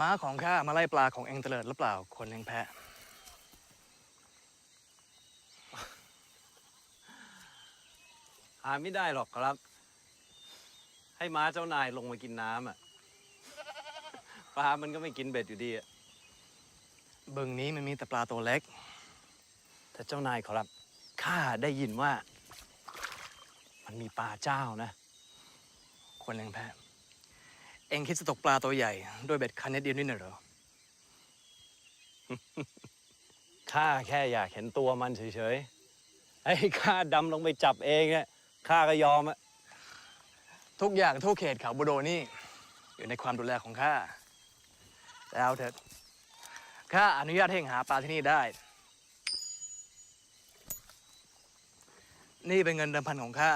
ม้าของข้ามาไล่ปลาของเองเตลิดหรือเปล่า คนเลี้ยงแพะ หาไม่ได้หรอกครับ ให้ม้าเจ้านายลงมากินน้ำอะ ปลามันก็ไม่กินเบ็ดอยู่ดีอะบึงนี้มันมีแต่ปลาตัวเล็ก แต่เจ้านายครับ ข้าได้ยินว่า มันมีปลาเจ้านะ คนเลี้ยงแพะ เองคิดจะตกปลาตัวใหญ่ ด้วยเบ็ดคันนิดเดียวนี่น่ะเหรอ ข้าแค่อยากเห็นตัวมันเฉยๆ ไอ้ข้าดำลงไปจับเองอะข้าก็ยอมอะทุกอย่างทั่วเขตเขาบูโดนี่ อยู่ในความดูแลของข้าแต่เอาเถอะข้าอนุญาตให้เองหาปลาที่นี่ได้ นี่เป็นเงินเดิมพันของข้า